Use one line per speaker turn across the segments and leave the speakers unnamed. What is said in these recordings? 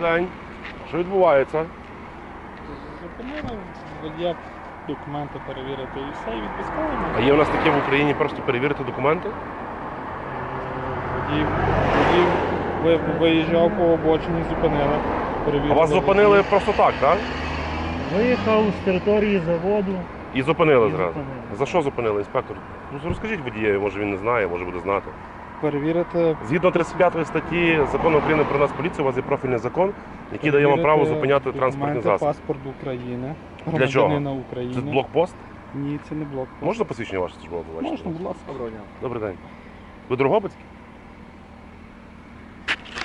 день. Що відбувається?
Зупинили водія документи перевірити і все, і відпускаємо.
А є у нас таке в Україні просто перевірити документи?
Водій, водій ви- виїжджав по обочині, зупинили.
А
Перевірили.
вас зупинили просто так, так?
Виїхав з території заводу.
І зупинили
І
зразу.
зупинили.
За що зупинили інспектор? Ну розкажіть водієві, може він не знає, може буде знати.
Перевірити.
Згідно 35 статті закону України про нас поліцію, у вас є профільний закон, який дає вам право зупиняти транспортні
документи,
засоби.
паспорт України.
Для чого?
України.
Це блокпост?
Ні, це не блок.
Можна посвідчення ваше службове побачити?
Можна, будь ласка.
Добрий день. Ви Дрогобицький?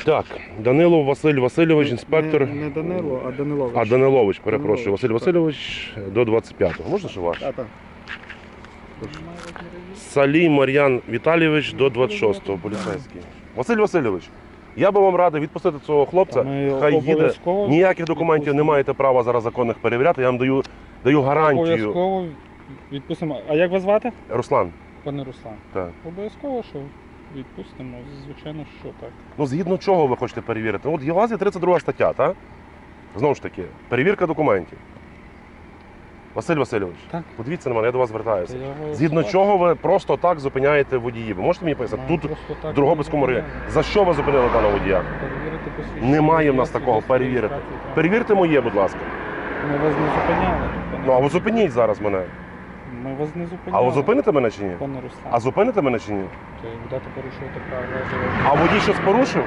Так, Данилов Василь Васильович, інспектор.
Не, не Данило, а Данилович.
А, Данилович, перепрошую.
Данилович,
Василь
так.
Васильович до 25-го. Можна ще ваш?
Та, та.
Салій Мар'ян Віталійович до 26-го, поліцейський. Василь Васильович, я би вам радив відпустити цього хлопця.
Ми
Хай їде.
обов'язково
Ніяких документів не маєте права зараз законних перевіряти. Я вам даю, даю гарантію.
Обов'язково відпустимо. А як вас звати?
Руслан,
Пане Руслан.
так.
Обов'язково, що відпустимо. Звичайно, що так.
Ну згідно чого ви хочете перевірити? От є у вас є 32 стаття, так? Знову ж таки, перевірка документів. Василь Васильович,
Так.
подивіться на мене, я до вас звертаюся.
Я його
Згідно чого ви просто так зупиняєте водіїв? Ви можете мені пояснити?
Ну,
Тут
просто так
в Дрогобицькому
не
районі. За що ви зупинили даного водія?
Перевірити посвідчення.
Немає в нас такого перевірити. Перевірте моє, будь ласка.
Ми вас не зупиняли. пане
Ну а ви зупиніть зараз мене.
Ми вас не зупиняли.
А ви зупините мене чи ні?
Пане Руслан.
А зупините мене чи ні?
То будете порушувати правила дорожнього
А водій щось порушив?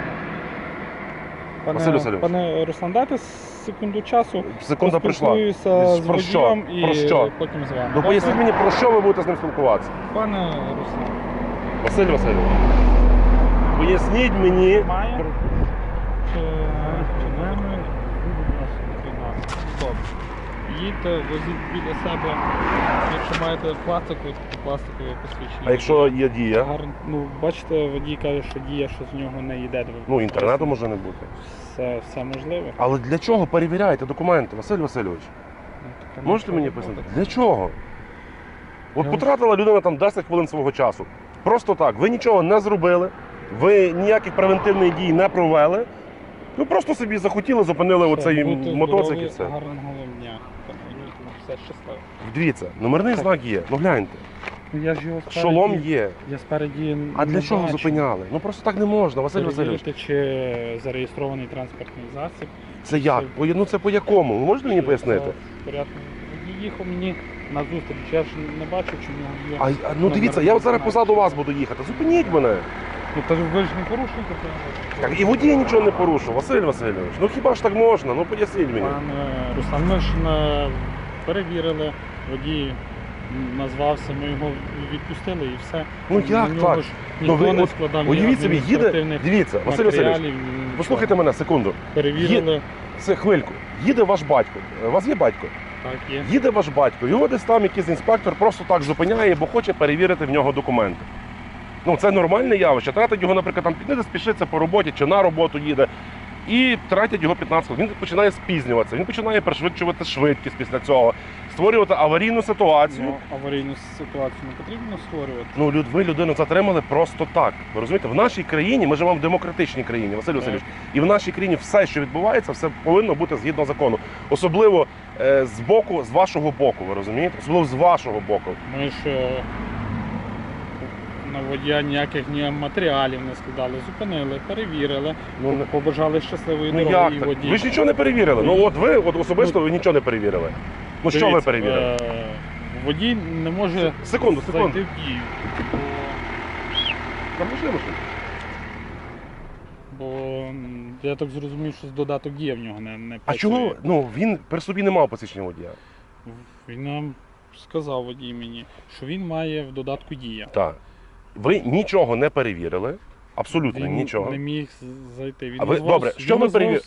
Пане,
Василь Васильович.
пане Руслан, дайте секунду часу.
Секунда прийшла.
поспілкуюся з
Про що?
водієм і
Про що?
потім з вами.
Ну поясніть мені, про що ви будете з ним спілкуватися?
Пане Руслан,
Василь Васильович. Поясніть мені.
має? Чи, чи не ми? Добре. Їдьте, возіть біля себе. Якщо маєте пластику, то пластикове посвідчення.
А якщо є дія?
Гарно. Ну, бачите, водій каже, що діє, що з нього не йде.
Ну, інтернету може не бути.
Все, все можливе.
Але для чого перевіряєте документи, Василь Васильович?
Ну,
Можете мені пояснити? Для чого? От потратила людина там 10 хвилин свого часу. Просто так. Ви нічого не зробили, ви ніяких превентивних дій не провели. Ви просто собі захотіли, зупинили оцей
будьте
мотоцикл і все.
Гарного вам дня. Все щасливо.
Дивіться, номерний
Так.
знак є. Ну гляньте,
Ну, Я ж його спереді,
шолом є.
Я спереді
А для чого зупиняли? Ну просто так не можна, Василь Васильович.
Перевірити, чи зареєстрований транспортний засіб.
Це як? По- Ну це по якому? Ви можете мені
Чи
пояснити?
в порядку. Їхав мені на зустріч. Я ж не бачу, чи в нього є.
А, а, ну дивіться, я от зараз позаду вас буду їхати. Зупиніть мене.
Ну, та ви ж не порушуєте.
Так, і водій нічого не порушив, Василь Васильович. Ну хіба ж так можна? Ну поясніть мені.
Пане Руслан, ми ж не перевірили, водій назвався, ми його відпустили і все.
Ну
На
як
нього
так?
ж
Ну,
Ніхто
ви
не
от
складав
Уявіть собі, їде.
адміністративних
Дивіться, Василь Васильович,
матеріалів,
послухайте мене секунду.
Перевірили,
Це хвильку. Їде ваш батько. У вас є батько?
так є.
Їде ваш батько. Його десь там якийсь інспектор просто так зупиняє, бо хоче перевірити в нього документи. Ну це нормальне явище. Тратить його, наприклад, там піде спішиться по роботі чи на роботу їде. І тратять його 15 хвилин. Він починає спізнюватися, він починає пришвидшувати швидкість після цього, створювати аварійну ситуацію.
Ну, аварійну ситуацію не потрібно створювати.
Ну, люд, ви людину затримали просто так. Ви розумієте, в нашій країні ми живемо в демократичній країні, Василь Васильович. І в нашій країні все, що відбувається, все повинно бути згідно закону. Особливо е, з боку, з вашого боку, ви розумієте? Особливо з вашого боку.
Ми ж е, на водія ніяких ні матеріалів не складали, зупинили, перевірили,
Ну, не-
побажали щасливої
ну
дороги
як
і
так?
водій.
Ви ж нічого не перевірили. Ну от ви от особисто ви нічого не перевірили. Ну що ви
Дивіться,
перевірили?
е, Водій не може
Секунду, секунду.
зайти в дію.
Там можливо щось?
Бо м, я так зрозумів, що з додаток дія в нього не, не
А
працює.
чого? Ну він при собі не мав посвідчення водія.
Він нам сказав водій мені, що він має в додатку дія.
Так. Ви нічого не перевірили. Абсолютно
Він
нічого.
не міг зайти. Він
А ви-
назвав-
добре, що
він
ви
назвав
перевір-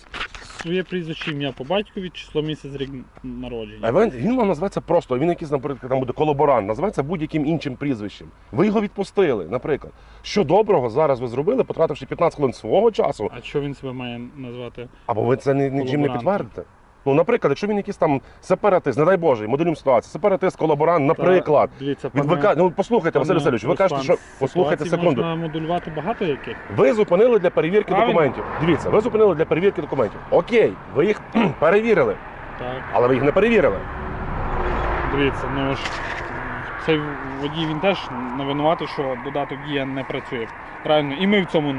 Своє прізвище ім'я по батькові, число місяць рік народження.
А він, він вам називається просто, він якийсь, наприклад, там буде колаборант, називається будь-яким іншим прізвищем. Ви його відпустили, наприклад. Що доброго зараз ви зробили, потративши 15 хвилин свого часу,
А що він себе має назвати?
або ви це нічим не підтвердите? Ну, наприклад, якщо він якийсь там сепаратист, не дай Боже, моделюємо ситуацію, сепаратист, колаборант, наприклад.
Дивіться, пане-
Відвика... Ну, послухайте, Василь Васильович, ви кажете, що послухайте секунду.
Можна модулювати багато яких.
Ви зупинили для перевірки
Правильно.
документів. Дивіться, ви зупинили для перевірки документів. Окей, ви їх перевірили,
Так.
але ви їх не перевірили.
Дивіться, ну ж цей водій він теж не винуватий, що додаток дія не працює. Правильно, і ми в цьому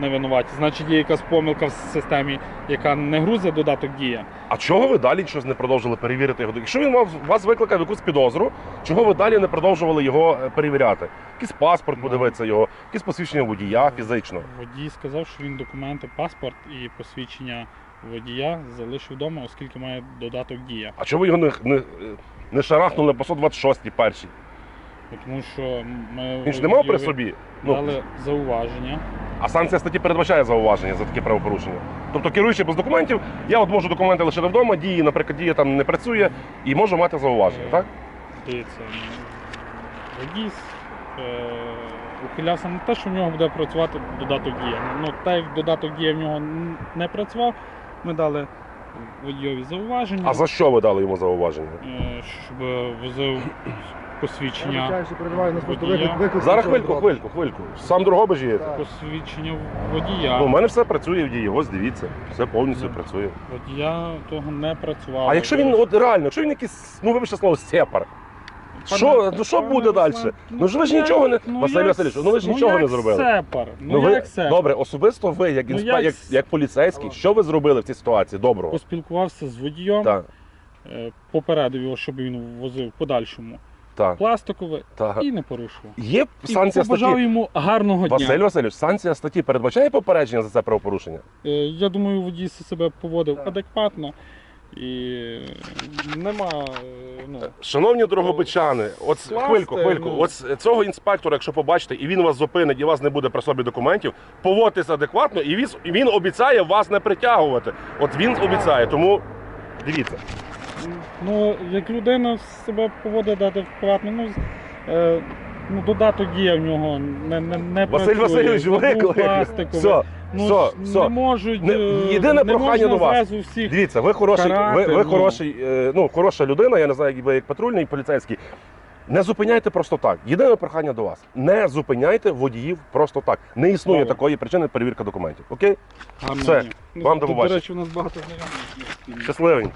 не винуваті. Значить, є якась помилка в системі, яка не грузить додаток дія.
А чого ви далі щось не продовжили перевірити його? Якщо він вас, вас викликав якусь підозру, чого ви далі не продовжували його е, перевіряти? Якийсь паспорт подивитися його, якісь посвідчення водія фізично.
Водій сказав, що він документи, паспорт і посвідчення водія залишив вдома, оскільки має додаток дія.
А чого ви його не, не, не шарахнули по 126 першій?
Тому що ми
Він ж не мав при собі. Ну,
дали зауваження.
А санкція статті передбачає зауваження за таке правопорушення. Тобто, керуючи без документів, я от можу документи лишити вдома, дії, наприклад, дія там не працює, і можу мати зауваження, так?
Дивіться, ну, водій е, ухилявся не те, що в нього буде працювати додаток дія. Ну, так як додаток дія в нього не працював, ми дали водійові зауваження,
А за що ви дали йому зауваження?
е, щоб возив посвідчення, Водія.
Зараз хвильку, хвильку, хвильку. Сам Дрогобич є.
Посвідчення водія.
Ну, у мене все працює в дії, ось дивіться, все повністю
Ну.
працює.
Водія того не працював.
А якщо він от реально, якщо він якийсь, ну вибачте слово, сепар, що, ну, що буде далі? Ну ж ви ж нічого не.
ну,
Василь Васильович, ну ви ж нічого не зробили.
Сепар. Ну,
ви
як сепар?
добре, особисто ви, як
Ну,
інспе...
як
як, як поліцейський, що ви зробили в цій ситуації? Доброго.
Поспілкувався з водієм,
Так,
е, попередив його, щоб він возив в подальшому
так,
пластикове
так.
і не порушував.
Є
І
санкція
побажав
статті.
йому гарного дня.
Василь Васильович, санкція статті передбачає попередження за це правопорушення?
Е, Я думаю, водій себе поводив адекватно і нема. е, Ну,
Шановні дорогобичани, от
Класти,
хвильку, хвильку,
ну.
от з цього інспектора, якщо побачите, і він вас зупинить, і у вас не буде при собі документів, поводьтеся адекватно, і він, і він обіцяє вас не притягувати. От він обіцяє, тому дивіться.
Ну, як людина себе поводить адекватно, ну, е, ну додаток є в нього не, не, не
Василь
працює.
Васильович,
Забув
виклик.
пластикове.
Все,
Ну,
все,
ж
все.
Не можуть.
Не-
е,
єдине
не
прохання
можна
до вас.
зразу всіх.
Дивіться, ви хороший,
карати,
ви, ви
ну.
хороший, е, ну, хороша людина, я не знаю, як ви як патрульний поліцейський. Не зупиняйте просто так. Єдине прохання до вас. Не зупиняйте водіїв просто так. Не існує
Добре.
такої причини перевірка документів. Окей? Все.
Ну,
Вам до побачення.
До речі, у нас багато знайомих. є.
Щасливенько.